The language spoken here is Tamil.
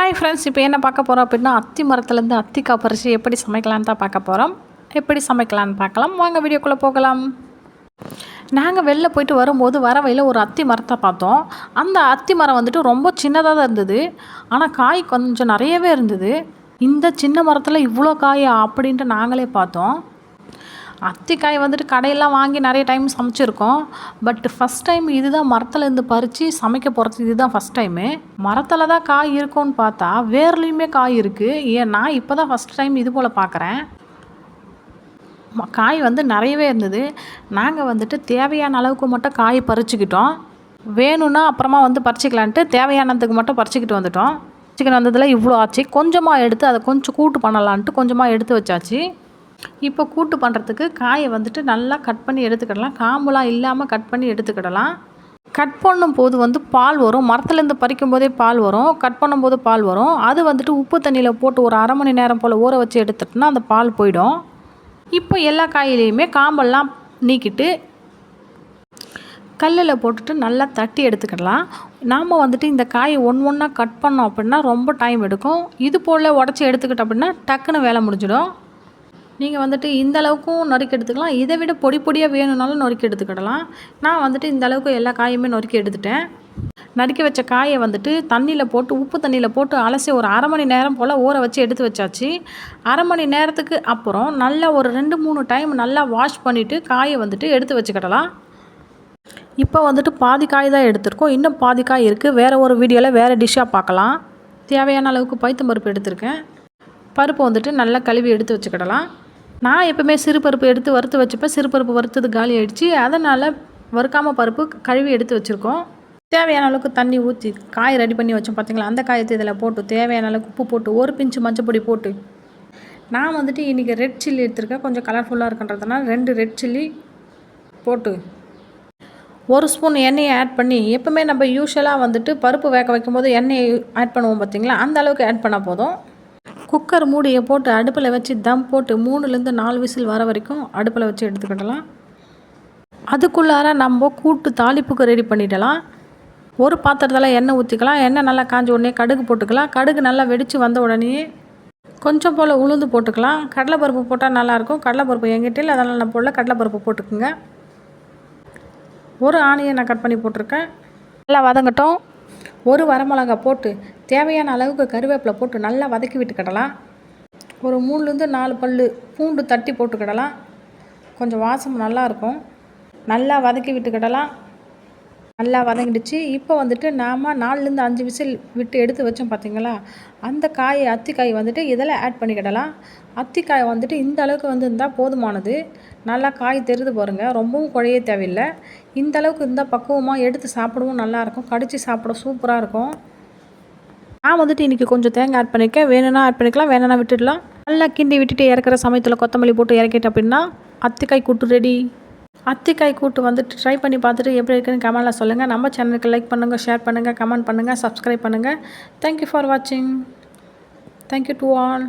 ஹாய் ஃப்ரெண்ட்ஸ் இப்போ என்ன பார்க்க போகிறோம் அப்படின்னா அத்தி மரத்துலேருந்து அத்திக்காய் பறித்து எப்படி சமைக்கலான்னு தான் பார்க்க போகிறோம் எப்படி சமைக்கலான்னு பார்க்கலாம். வாங்க வீடியோக்குள்ளே போகலாம். நாங்கள் வெளில போயிட்டு வரும்போது வர வழியில் ஒரு அத்தி மரத்தை பார்த்தோம். அந்த அத்தி மரம் வந்துட்டு ரொம்ப சின்னதாக தான் இருந்தது. ஆனால் காய் கொஞ்சம் நிறையவே இருந்தது. இந்த சின்ன மரத்தில் இவ்வளோ காய் அப்படின்ட்டு நாங்களே பார்த்தோம். அத்திக்காய் வந்துட்டு கடையெல்லாம் வாங்கி நிறைய டைம் சமைச்சிருக்கோம். பட் ஃபஸ்ட் டைம் இதுதான் மரத்துலேருந்து பறித்து சமைக்க போகிறது இதுதான் ஃபஸ்ட் டைமு மரத்தில் தான் காய் இருக்கும்னு பார்த்தா வேர்லேயுமே காய் இருக்குது ஏன் நான் இப்போ தான் ஃபஸ்ட் டைம் இது போல் பார்க்குறேன் காய் வந்து நிறையவே இருந்தது. நாங்கள் வந்துட்டு தேவையான அளவுக்கு மட்டும் காய் பறிச்சுக்கிட்டோம். வேணும்னா அப்புறமா வந்து பறிச்சிக்கலான்ட்டு தேவையானதுக்கு மட்டும் பறிச்சுக்கிட்டு வந்துட்டோம். சிக்கன் வந்ததில் இவ்வளோ ஆச்சு. கொஞ்சமாக எடுத்து அதை கொஞ்சம் கூட்டு பண்ணலான்ட்டு கொஞ்சமாக எடுத்து வச்சாச்சு. இப்போ கூட்டு பண்ணுறதுக்கு காயை வந்துட்டு நல்லா கட் பண்ணி எடுத்துக்கிடலாம். காம்புலாம் இல்லாமல் கட் பண்ணி எடுத்துக்கிடலாம். கட் பண்ணும் போது வந்து பால் வரும். மரத்துலேருந்து பறிக்கும் போதே பால் வரும். கட் பண்ணும்போது பால் வரும். அது வந்துட்டு உப்பு தண்ணியில் போட்டு ஒரு அரை மணி நேரம் போல் ஊற வச்சு எடுத்துட்டோம்னா அந்த பால் போயிடும். இப்போ எல்லா காயிலையுமே காம்பெல்லாம் நீக்கிட்டு கல்லில் போட்டுட்டு நல்லா தட்டி எடுத்துக்கிடலாம். நாம் வந்துட்டு இந்த காயை ஒன்று ஒன்றா கட் பண்ணோம் அப்படின்னா ரொம்ப டைம் எடுக்கும். இது போல் உடச்சி எடுத்துக்கிட்டோம் அப்படின்னா டக்குன்னு வேலை முடிஞ்சிடும். நீங்கள் வந்துட்டு இந்த அளவுக்கும் நறுக்கி எடுத்துக்கலாம். இதை விட பொடி பொடியாக வேணும்னாலும் நொறுக்கி எடுத்துக்கிடலாம். நான் வந்துட்டு இந்த அளவுக்கு எல்லா காயுமே நொறுக்கி எடுத்துட்டேன். நறுக்கி வச்ச காயை வந்துட்டு தண்ணியில் போட்டு உப்பு தண்ணியில் போட்டு அலசி ஒரு அரை மணி நேரம் போல் ஊற வச்சு எடுத்து வச்சாச்சு. அரை மணி நேரத்துக்கு அப்புறம் நல்லா ஒரு ரெண்டு மூணு டைம் நல்லா வாஷ் பண்ணிவிட்டு காயை வந்துட்டு எடுத்து வச்சுக்கிடலாம். இப்போ வந்துட்டு பாதி காய் தான் எடுத்திருக்கோம். இன்னும் பாதி காய் இருக்குது வேறு ஒரு வீடியோவில் வேறு டிஷ்ஷாக பார்க்கலாம். தேவையான அளவுக்கு பைத்தம் பருப்பு எடுத்திருக்கேன். பருப்பு வந்துட்டு நல்லா கழுவி எடுத்து வச்சுக்கிடலாம். நான் எப்பவுமே சிறு பருப்பு எடுத்து வறுத்து வச்சுப்பேன். சிறுபருப்பு வறுத்தது காலி ஆயிடுச்சு. அதனால் வறுக்காமல் பருப்பு கழுவி எடுத்து வச்சுருக்கோம். தேவையான அளவுக்கு தண்ணி ஊற்றி காய் ரெடி பண்ணி வச்சோம் பார்த்தீங்களா அந்த காயத்தை இதில் போட்டு தேவையான அளவுக்கு உப்பு போட்டு ஒரு பிஞ்சு மஞ்சப்பொடி போட்டு. நான் வந்துட்டு இன்றைக்கி ரெட் சில்லி எடுத்திருக்கேன். கொஞ்சம் கலர்ஃபுல்லாக இருக்குன்றதுனால ரெண்டு ரெட் சில்லி போட்டு ஒரு ஸ்பூன் எண்ணெயை ஆட் பண்ணி எப்பவுமே நம்ம யூஸ்வலாக வந்துட்டு பருப்பு வேக வைக்கும்போது எண்ணெயை ஆட் பண்ணுவோம் பார்த்தீங்களா அந்த அளவுக்கு ஆட் பண்ணால் போதும். குக்கர் மூடியை போட்டு அடுப்பில் வச்சு தம் போட்டு மூணுலேருந்து நாலு விசில் வர வரைக்கும் அடுப்பில் வச்சு எடுத்துக்கிடலாம். அதுக்குள்ளார நம்ம கூட்டு தாளிப்புக்கு ரெடி பண்ணிடலாம். ஒரு பாத்திரத்தில் எண்ணெய் ஊற்றிக்கலாம் எண்ணெய் நல்லா காஞ்ச உடனே கடுகு போட்டுக்கலாம். கடுகு நல்லா வெடித்து வந்த உடனே கொஞ்சம் போல் உளுந்து போட்டுக்கலாம். கடலைப்பருப்பு போட்டால் நல்லாயிருக்கும். கடலைப்பருப்பு எங்கிட்ட இல்லை. அதனால் நான் போடல. கடலைப்பருப்பு போட்டுக்குங்க. ஒரு ஆணியை நான் கட் பண்ணி போட்டிருக்கேன். நல்லா வதங்கட்டும். ஒரு வரமிளகா போட்டு தேவையான அளவுக்கு கருவேப்பிலை போட்டு நல்லா வதக்கி விட்டுக்கிடலாம். ஒரு மூணுலேருந்து நாலு பல் பூண்டு தட்டி போட்டுக்கிடலாம். கொஞ்சம் வாசம் நல்லாயிருக்கும் நல்லா வதக்கி விட்டுக்கிடலாம். நல்லா வதங்கிடுச்சு. இப்போ வந்துட்டு நாம் நாலுலேருந்து அஞ்சு விசில் விட்டு எடுத்து வச்சோம் பார்த்தீங்களா? அந்த காய் அத்திக்காய் வந்துட்டு இதில் ஆட் பண்ணிக்கிடலாம். அத்திக்காய் வந்துட்டு இந்த அளவுக்கு வந்து இருந்தால் போதுமானது. நல்லா காய் தெரிது பாருங்கள் ரொம்பவும் குழைய தேவையில்லை. இந்த அளவுக்கு இருந்தால் பக்குவமாக எடுத்து சாப்பிடவும் நல்லாயிருக்கும் கடித்து சாப்பிட சூப்பராக இருக்கும். நான் வந்துட்டு இன்றைக்கி கொஞ்சம் தேங்காய் ஆட் பண்ணியிருக்கேன் வேணும்னா ஆட் பண்ணிக்கலாம் வேணும்னா விட்டுடலாம். நல்லா கிண்டி விட்டுட்டு இறக்குற சமயத்தில் கொத்தமல்லி போட்டு இறக்கிட்டு அப்படின்னா அத்திக்காய் கூட்டு ரெடி அத்திக்காய் கூட்டு வந்துட்டு ட்ரை பண்ணி பார்த்துட்டு எப்படி இருக்குன்னு கமெண்டில் சொல்லுங்கள் நம்ம சேனலுக்கு லைக் பண்ணுங்கள் ஷேர் பண்ணுங்கள் கமெண்ட் பண்ணுங்கள் சப்ஸ்கிரைப் பண்ணுங்கள் தேங்க்யூ ஃபார் வாட்சிங் தேங்க்யூ டு ஆல்